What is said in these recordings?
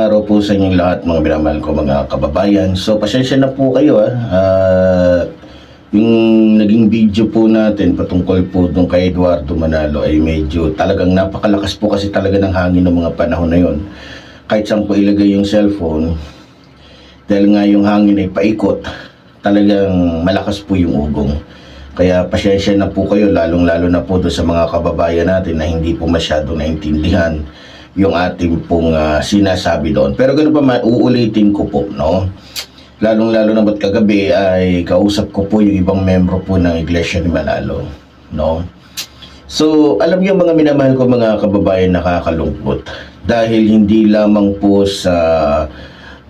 magandang araw po sa inyong lahat mga minamahal ko mga kababayan. So pasensya na po kayo ah. Ah, yung naging video po natin patungkol po doon kay Eduardo Manalo ay medyo talagang napakalakas po kasi talaga ng hangin ng mga panahon na yon. Kahit saan po ilagay yung cellphone, dahil nga yung hangin ay paikot, talagang malakas po yung ugong. Kaya pasensya na po kayo, lalong-lalo na po doon sa mga kababayan natin na hindi po masyado naintindihan yung ating pong ah, sinasabi doon. Pero ganoon pa man, uulitin ko po, no? Lalong-lalo na ba't kagabi ay kausap ko po yung ibang membro po ng Iglesia ni Manalo, no? So, alam niyo mga minamahal ko mga kababayan nakakalungkot dahil hindi lamang po sa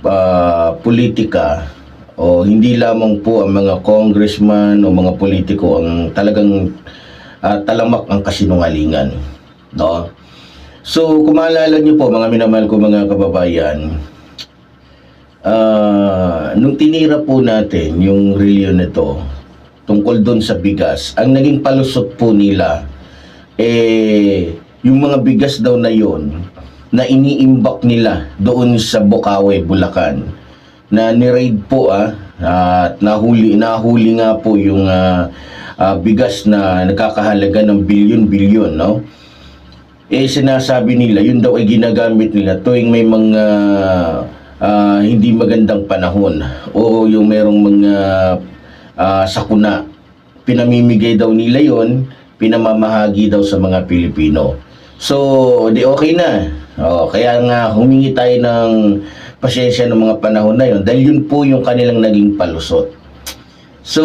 ah, politika o hindi lamang po ang mga congressman o mga politiko ang talagang ah, talamak ang kasinungalingan, no? So, kung maalala niyo po mga minamahal ko mga kababayan, ah, nung tinira po natin yung reliyon nito tungkol doon sa bigas, ang naging palusot po nila eh yung mga bigas daw na yon na iniimbak nila doon sa Bukawe, Bulacan na ni-raid po ah at nahuli nahuli nga po yung ah, ah, bigas na nagkakahalaga ng bilyon-bilyon no eh sinasabi nila yun daw ay ginagamit nila tuwing may mga ah, hindi magandang panahon. O yung merong mga ah, sakuna. Pinamimigay daw nila yon pinamamahagi daw sa mga Pilipino. So di okay na. Oh, kaya nga humingi tayo ng pasensya ng mga panahon na yon dahil yun po yung kanilang naging palusot. So,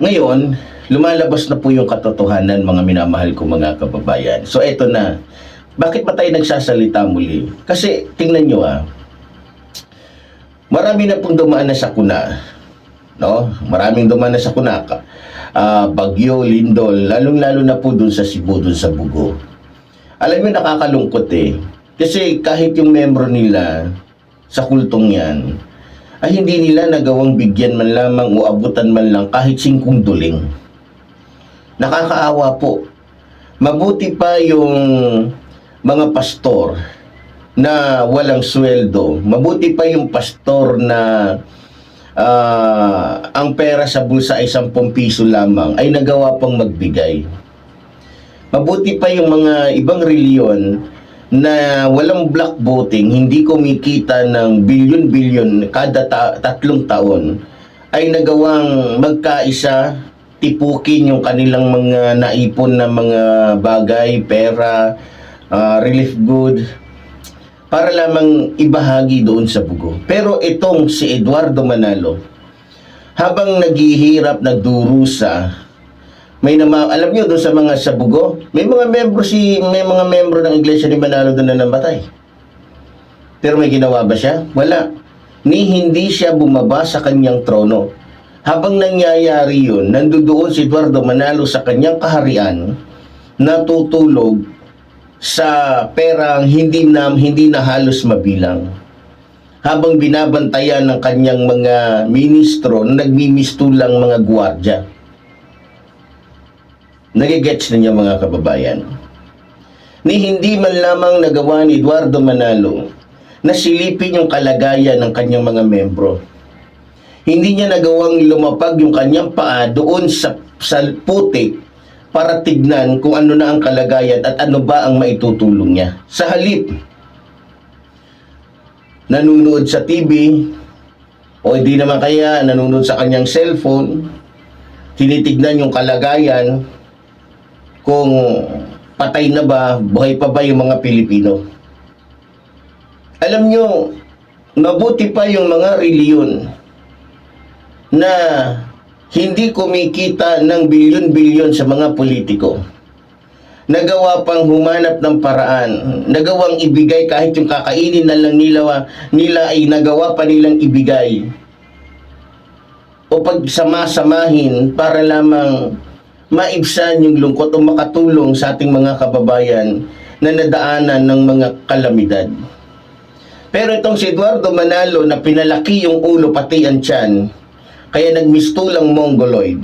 ngayon, lumalabas na po yung katotohanan mga minamahal ko mga kababayan. So, eto na. Bakit ba tayo nagsasalita muli? Kasi, tingnan nyo ah, marami na pong dumaan na sakuna. No? Maraming dumaan na sakuna. Ka- ah, Bagyo, Lindol, lalong-lalo na po dun sa Cebu, dun sa Bugo. Alam mo, nakakalungkot eh. Kasi kahit yung membro nila sa kultong yan, ay hindi nila nagawang bigyan man lamang o abutan man lang kahit singkong duling. Nakakaawa po. Mabuti pa yung mga pastor na walang sweldo. Mabuti pa yung pastor na ah, ang pera sa bulsa ay 10 piso lamang ay nagawa pang magbigay. Mabuti pa yung mga ibang reliyon na walang black voting, hindi kumikita ng bilyon-bilyon kada ta- tatlong taon, ay nagawang magkaisa, tipukin yung kanilang mga naipon na mga bagay, pera, ah, relief good, para lamang ibahagi doon sa bugo. Pero itong si Eduardo Manalo, habang naghihirap, nagdurusa, may nama, alam niyo doon sa mga sa Bugo, may mga membro si may mga membro ng Iglesia ni Manalo doon na namatay. Pero may ginawa ba siya? Wala. Ni hindi siya bumaba sa kanyang trono. Habang nangyayari yun, nandoon si Eduardo Manalo sa kanyang kaharian, natutulog sa perang hindi na, hindi na halos mabilang. Habang binabantayan ng kanyang mga ministro na nagmimistulang mga gwardya. Nagigets ninyo mga kababayan. Ni hindi man lamang nagawa ni Eduardo Manalo na silipin yung kalagayan ng kanyang mga membro. Hindi niya nagawang lumapag yung kanyang paa doon sa, sa putik para tignan kung ano na ang kalagayan at ano ba ang maitutulong niya. Sa halip, nanunood sa TV o hindi naman kaya nanonood sa kanyang cellphone, tinitignan yung kalagayan kung patay na ba, buhay pa ba yung mga Pilipino. Alam nyo, mabuti pa yung mga reliyon na hindi kumikita ng bilyon-bilyon sa mga politiko. Nagawa pang humanap ng paraan, nagawang ibigay kahit yung kakainin na lang nila, nila ay nagawa pa nilang ibigay. O pagsama-samahin para lamang maibsan yung lungkot o makatulong sa ating mga kababayan na nadaanan ng mga kalamidad. Pero itong si Eduardo Manalo na pinalaki yung ulo pati ang tiyan, kaya nagmistulang mongoloid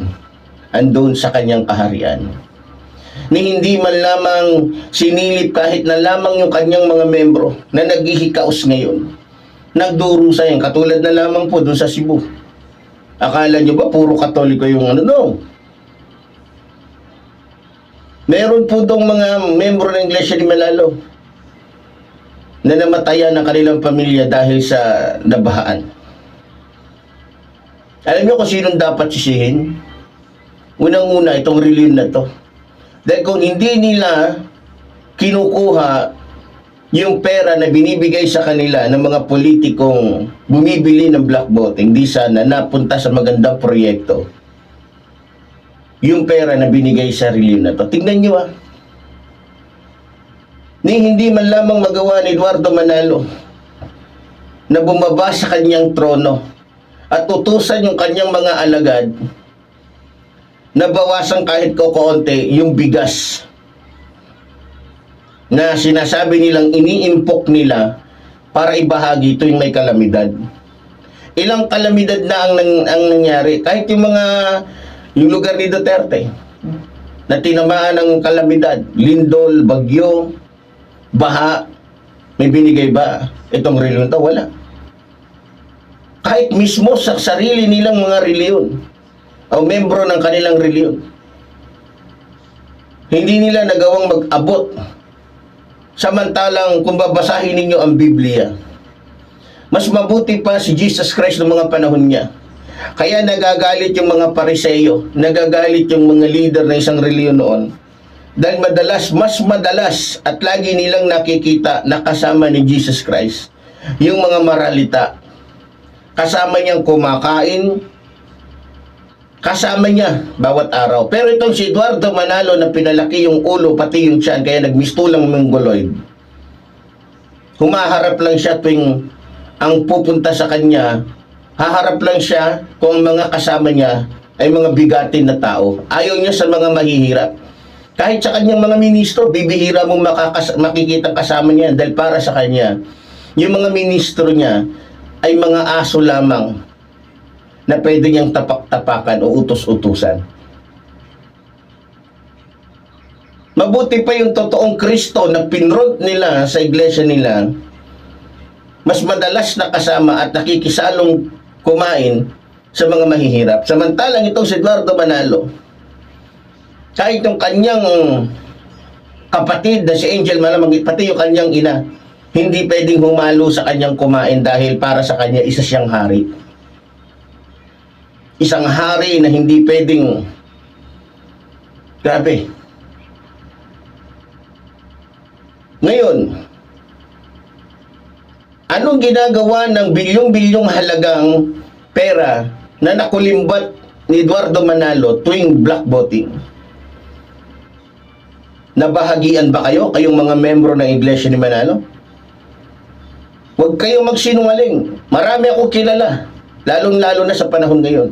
andun sa kanyang kaharian. ni hindi man lamang sinilip kahit na lamang yung kanyang mga membro na naghihikaos ngayon. Nagdurusa yan, katulad na lamang po doon sa Cebu. Akala nyo ba puro katoliko yung ano? No. Meron po dong mga membro ng Iglesia ni Malalo na namatayan ng kanilang pamilya dahil sa nabahaan. Alam niyo kung sinong dapat sisihin? Unang-una, itong reliyon na to. Dahil kung hindi nila kinukuha yung pera na binibigay sa kanila ng mga politikong bumibili ng black voting, di sana napunta sa magandang proyekto. Yung pera na binigay sa reliyon na to. Tingnan nyo ah. Ni hindi man lamang magawa ni Eduardo Manalo na bumaba sa kanyang trono at utusan yung kanyang mga alagad na bawasan kahit kokonti yung bigas na sinasabi nilang iniimpok nila para ibahagi yung may kalamidad. Ilang kalamidad na ang, nang, ang nangyari. Kahit yung mga, yung lugar ni Duterte, na tinamaan ng kalamidad, lindol, bagyo, baha, may binigay ba itong reliyon to? Wala. Kahit mismo sa sarili nilang mga reliyon, o membro ng kanilang reliyon, hindi nila nagawang mag-abot Samantalang kung babasahin ninyo ang Biblia, mas mabuti pa si Jesus Christ ng mga panahon niya. Kaya nagagalit yung mga pariseyo, nagagalit yung mga leader ng isang reliyon noon. Dahil madalas, mas madalas at lagi nilang nakikita na kasama ni Jesus Christ yung mga maralita. Kasama niyang kumakain, kasama niya bawat araw. Pero itong si Eduardo Manalo na pinalaki yung ulo pati yung tiyan kaya nagmistulang mongoloid. Humaharap lang siya tuwing ang pupunta sa kanya, haharap lang siya kung mga kasama niya ay mga bigatin na tao. Ayaw niya sa mga mahihirap. Kahit sa kanyang mga ministro, bibihira mong makakas- makikita kasama niya dahil para sa kanya, yung mga ministro niya ay mga aso lamang na pwede niyang tapak-tapakan o utos-utusan. Mabuti pa yung totoong Kristo na pinrod nila sa iglesia nila, mas madalas na kasama at nakikisalong kumain sa mga mahihirap. Samantalang itong si Eduardo Manalo, kahit yung kanyang kapatid na si Angel Malamang, pati yung kanyang ina, hindi pwedeng humalo sa kanyang kumain dahil para sa kanya isa siyang hari. Isang hari na hindi pwedeng grabe. Ngayon anong ginagawa ng bilyong-bilyong halagang pera na nakulimbat ni Eduardo Manalo tuwing black voting? Nabahagian ba kayo kayong mga membro ng iglesia ni Manalo huwag kayong magsinungaling. Marami ako kilala lalong-lalo na sa panahon ngayon.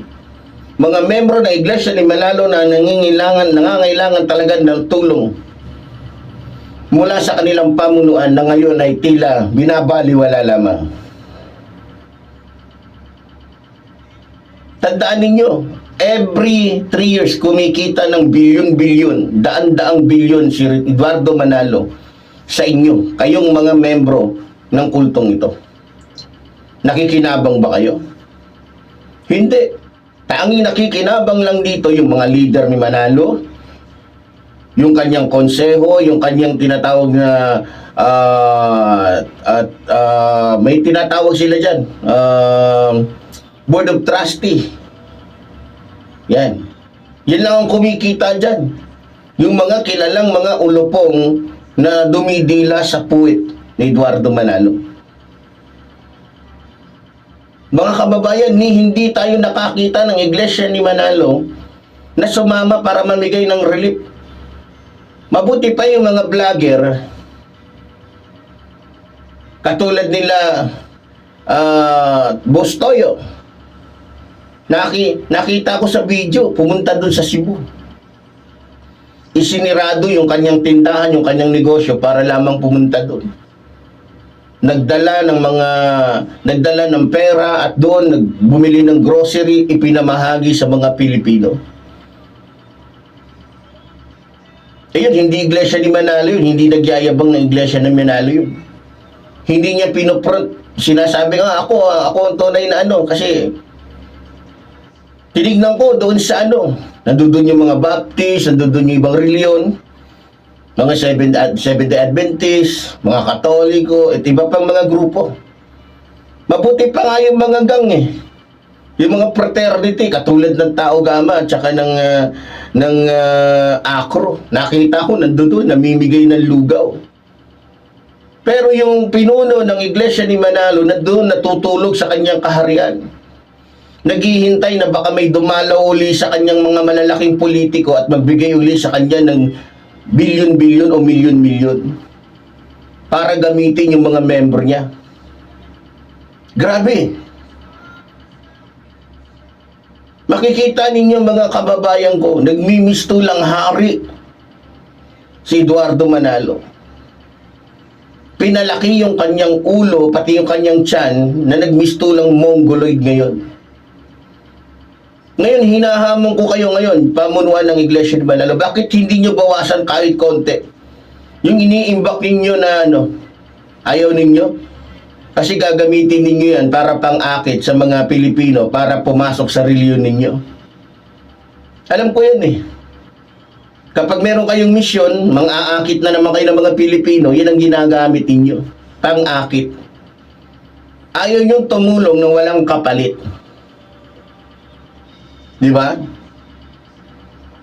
Mga membro ng Iglesia ni Manalo na nangingailangan, nangangailangan talaga ng tulong mula sa kanilang pamunuan na ngayon ay tila binabaliwala lamang. Tandaan ninyo, every 3 years kumikita ng bilyon-bilyon, daan-daang bilyon si Eduardo Manalo sa inyo, kayong mga membro ng kultong ito. Nakikinabang ba kayo? Hindi. Tanging nakikinabang lang dito yung mga leader ni Manalo, yung kanyang konseho, yung kanyang tinatawag na ah, at ah, may tinatawag sila diyan. Board of Trustee. Yan. Yan lang ang kumikita diyan. Yung mga kilalang mga ulupong na dumidila sa puwit ni Eduardo Manalo. Mga kababayan, ni hindi tayo nakakita ng iglesia ni Manalo na sumama para mamigay ng relief. Mabuti pa yung mga vlogger katulad nila uh, Boss Toyo. Naki, nakita ko sa video, pumunta doon sa Cebu. Isinirado yung kanyang tindahan, yung kanyang negosyo para lamang pumunta doon nagdala ng mga nagdala ng pera at doon nagbumili ng grocery ipinamahagi sa mga Pilipino. Ayun, hindi iglesia ni Manalo yun. Hindi nagyayabang ng iglesia ni Manalo yun. Hindi niya pinupront. Sinasabi nga, ako, ako ang tunay na ano. Kasi, tinignan ko doon sa ano. Nandun yung mga Baptist, nandun yung ibang reliyon. Mga Seventh, Day Adventist, mga Katoliko, at iba pang mga grupo. Mabuti pa nga yung mga gang eh. Yung mga fraternity, katulad ng Tao Gama at saka ng, ah, ng ah, Acro. Nakita ko, nandun namimigay ng lugaw. Pero yung pinuno ng iglesia ni Manalo, nandun natutulog sa kanyang kaharian. Naghihintay na baka may dumalaw uli sa kanyang mga malalaking politiko at magbigay uli sa kanya ng bilyon-bilyon o milyon-milyon para gamitin yung mga member niya. Grabe. Makikita ninyo mga kababayan ko, nagmimistulang hari si Eduardo Manalo. Pinalaki yung kanyang ulo, pati yung kanyang tiyan, na nagmistulang mongoloid ngayon. Ngayon, hinahamon ko kayo ngayon, pamunuan ng Iglesia ni Manalo. Bakit hindi nyo bawasan kahit konti? Yung iniimbak ninyo na ano, ayaw ninyo? Kasi gagamitin ninyo yan para pang-akit sa mga Pilipino para pumasok sa reliyon ninyo. Alam ko yan eh. Kapag meron kayong misyon, mang-aakit na naman kayo ng mga Pilipino, yan ang ginagamit ninyo. Pang-akit. Ayaw nyo tumulong ng walang kapalit. Di ba?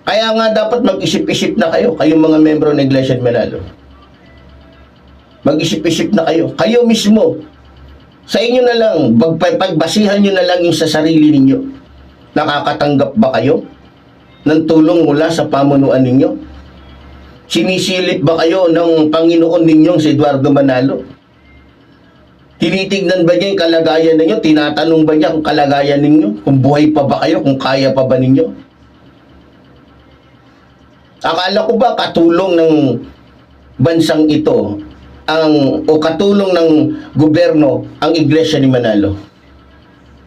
Kaya nga dapat mag-isip-isip na kayo, kayong mga membro ng Iglesia de Manalo. Mag-isip-isip na kayo. Kayo mismo, sa inyo na lang, pag, pagbasihan nyo na lang yung sa sarili ninyo. Nakakatanggap ba kayo ng tulong mula sa pamunuan ninyo? Sinisilip ba kayo ng Panginoon ninyong si Eduardo Manalo? Tinitignan ba niya yung kalagayan ninyo? Tinatanong ba niya kung kalagayan ninyo? Kung buhay pa ba kayo? Kung kaya pa ba ninyo? Akala ko ba katulong ng bansang ito ang o katulong ng gobyerno ang iglesia ni Manalo?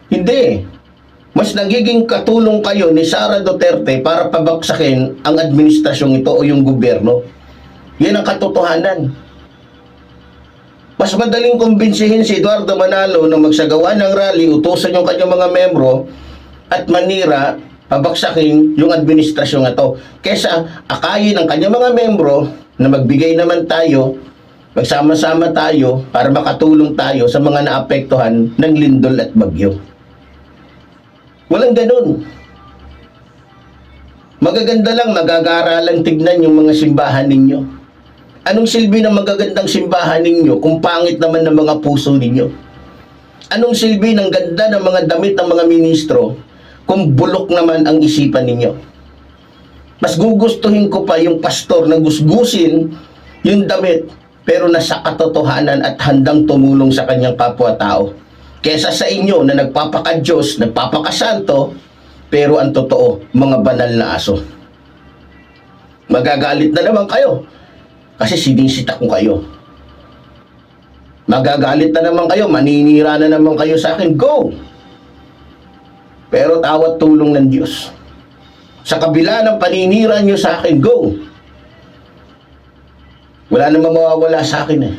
Hindi. Mas nagiging katulong kayo ni Sara Duterte para pabaksakin ang administrasyong ito o yung gobyerno. Yan ang katotohanan. Mas madaling kumbinsihin si Eduardo Manalo na magsagawa ng rally, utusan yung kanyang mga membro at manira, pabaksakin yung administrasyon ito. Kesa akayin ang kanyang mga membro na magbigay naman tayo, magsama-sama tayo para makatulong tayo sa mga naapektuhan ng lindol at bagyo. Walang ganun. Magaganda lang, magagara lang tignan yung mga simbahan ninyo. Anong silbi ng magagandang simbahan ninyo kung pangit naman ng mga puso ninyo? Anong silbi ng ganda ng mga damit ng mga ministro kung bulok naman ang isipan ninyo? Mas gugustuhin ko pa yung pastor na gusgusin yung damit pero nasa katotohanan at handang tumulong sa kanyang kapwa-tao. Kesa sa inyo na nagpapaka-Diyos, nagpapakasanto, pero ang totoo, mga banal na aso. Magagalit na naman kayo kasi sinisita ko kayo. Magagalit na naman kayo, maninira na naman kayo sa akin, go! Pero tawat tulong ng Diyos. Sa kabila ng paninira nyo sa akin, go! Wala namang mawawala sa akin eh.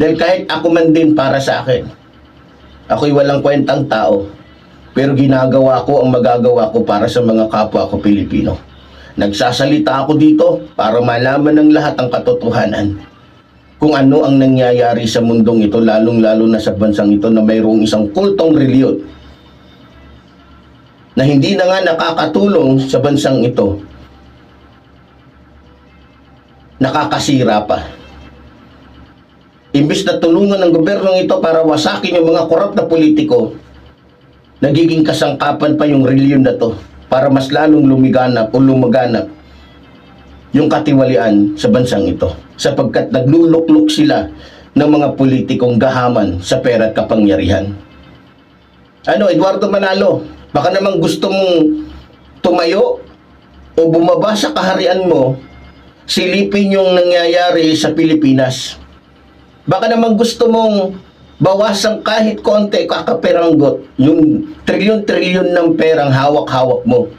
Dahil kahit ako man din para sa akin, ako'y walang kwentang tao, pero ginagawa ko ang magagawa ko para sa mga kapwa ko Pilipino. Nagsasalita ako dito para malaman ng lahat ang katotohanan. Kung ano ang nangyayari sa mundong ito, lalong-lalo na sa bansang ito na mayroong isang kultong reliyon na hindi na nga nakakatulong sa bansang ito, nakakasira pa. Imbis na tulungan ng gobyerno ito para wasakin yung mga korap na politiko, nagiging kasangkapan pa yung reliyon na to para mas lalong lumiganap o lumaganap yung katiwalian sa bansang ito sapagkat nagluluklok sila ng mga politikong gahaman sa pera at kapangyarihan. Ano, Eduardo Manalo, baka naman gusto mong tumayo o bumaba sa kaharian mo, silipin yung nangyayari sa Pilipinas. Baka naman gusto mong bawasan kahit konti kakaperanggot yung trilyon-trilyon ng perang hawak-hawak mo.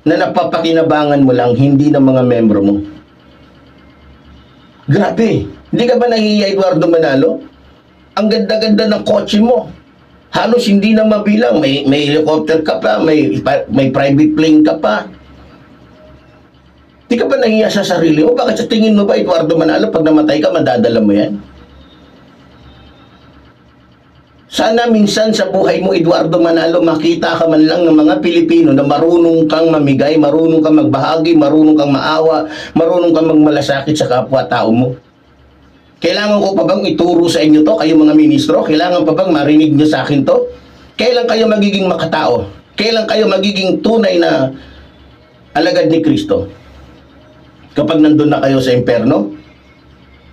na napapakinabangan mo lang, hindi ng mga membro mo. Grabe. Hindi ka ba nahihiya, Eduardo Manalo? Ang ganda-ganda ng kotse mo. Halos hindi na mabilang. May, may helicopter ka pa, may, may private plane ka pa. Di ka ba nahiya sa sarili mo? Bakit sa tingin mo ba, Eduardo Manalo, pag namatay ka, madadala mo yan? Sana minsan sa buhay mo, Eduardo Manalo, makita ka man lang ng mga Pilipino na marunong kang mamigay, marunong kang magbahagi, marunong kang maawa, marunong kang magmalasakit sa kapwa-tao mo. Kailangan ko pa bang ituro sa inyo to, kayo mga ministro? Kailangan pa bang marinig nyo sa akin to? Kailan kayo magiging makatao? Kailan kayo magiging tunay na alagad ni Kristo? Kapag nandun na kayo sa imperno?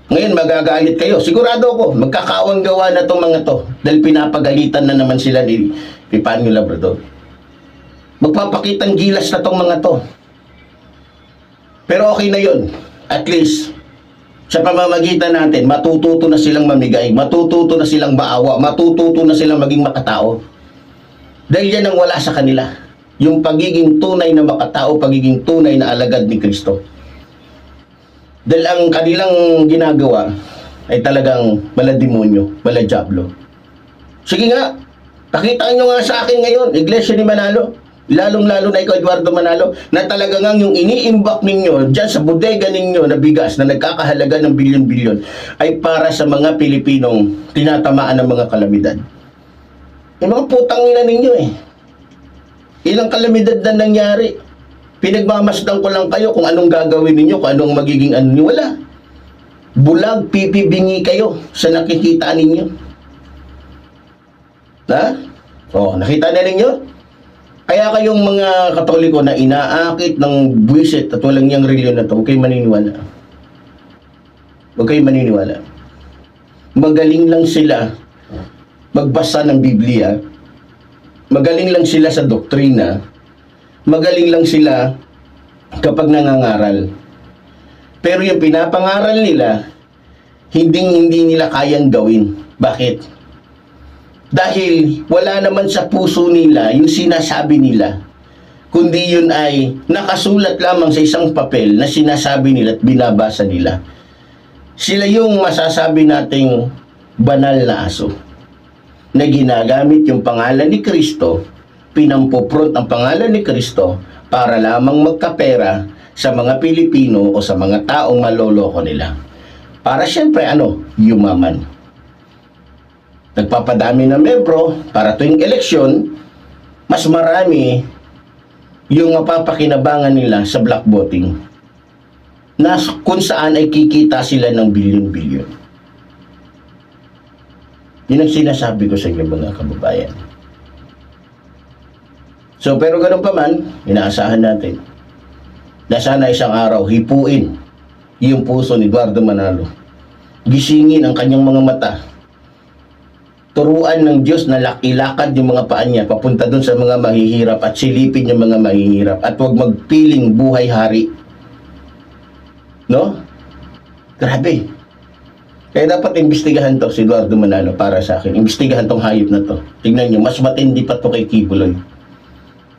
Ngayon magagalit kayo. Sigurado ako, magkakaawang gawa na tong mga to. Dahil pinapagalitan na naman sila ni Pipanyo Labrador. Magpapakitang gilas na tong mga to. Pero okay na yon. At least, sa pamamagitan natin, matututo na silang mamigay, matututo na silang maawa, matututo na silang maging makatao. Dahil yan ang wala sa kanila. Yung pagiging tunay na makatao, pagiging tunay na alagad ni Kristo. Dahil ang kanilang ginagawa ay talagang malademonyo, maladiablo. Sige nga, pakita nyo nga sa akin ngayon, Iglesia ni Manalo, lalong-lalo na ikaw, Eduardo Manalo, na talaga nga yung iniimbak ninyo dyan sa bodega ninyo na bigas na nagkakahalaga ng bilyon-bilyon ay para sa mga Pilipinong tinatamaan ng mga kalamidad. Yung mga putang ina ninyo eh. Ilang kalamidad na nangyari. Pinagmamasdan ko lang kayo kung anong gagawin ninyo, kung anong magiging ano niyo. Wala. Bulag, pipibingi kayo sa nakikita ninyo. Ha? Oh, nakita na ninyo? Kaya kayong mga katoliko na inaakit ng buwisit at walang niyang reliyon na to, huwag kayong maniniwala. Huwag kayong maniniwala. Magaling lang sila magbasa ng Biblia. Magaling lang sila sa doktrina. Magaling lang sila kapag nangangaral. Pero yung pinapangaral nila, hindi hindi nila kayang gawin. Bakit? Dahil wala naman sa puso nila yung sinasabi nila. Kundi yun ay nakasulat lamang sa isang papel na sinasabi nila at binabasa nila. Sila yung masasabi nating banal na aso na ginagamit yung pangalan ni Kristo, pinampopront ang pangalan ni Kristo para lamang magkapera sa mga Pilipino o sa mga taong maloloko nila. Para siyempre ano, yumaman nagpapadami ng membro para tuwing eleksyon, mas marami yung mapapakinabangan nila sa black voting na kung saan ay kikita sila ng bilyon-bilyon. Yun ang sinasabi ko sa inyo mga kababayan. So, pero ganun pa man, inaasahan natin na sana isang araw hipuin yung puso ni Eduardo Manalo. Gisingin ang kanyang mga mata turuan ng Diyos na lakilakad yung mga paa niya papunta dun sa mga mahihirap at silipin yung mga mahihirap at huwag magpiling buhay hari. No? Grabe. Kaya dapat imbestigahan to si Eduardo Manalo para sa akin. Imbestigahan tong hayop na to. Tingnan nyo, mas matindi pa to kay Kibuloy.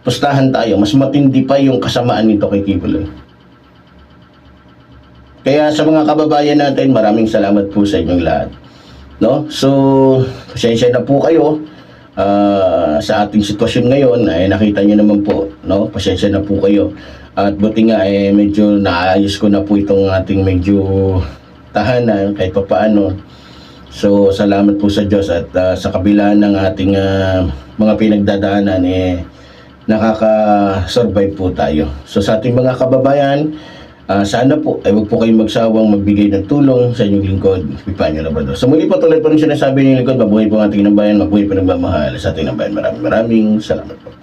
Pustahan tayo, mas matindi pa yung kasamaan nito kay Kibuloy. Kaya sa mga kababayan natin, maraming salamat po sa inyong lahat. No? So, pasensya na po kayo ah, sa ating sitwasyon ngayon ay nakita niyo naman po, no? Pasensya na po kayo. At buti nga eh medyo naayos ko na po itong ating medyo tahanan kahit pa paano. So, salamat po sa Diyos at ah, sa kabila ng ating ah, mga pinagdadaanan eh nakaka-survive po tayo. So, sa ating mga kababayan, Ah, sana po ay wag po kayong magsawang magbigay ng tulong sa inyong lingkod, Pipanyo Labrador. Sa muli po tuloy po rin sinasabi ng lingkod, mabuhay po ang ating ng bayan, mabuhay po nagmamahal sa ating ng bayan. Maraming maraming salamat po.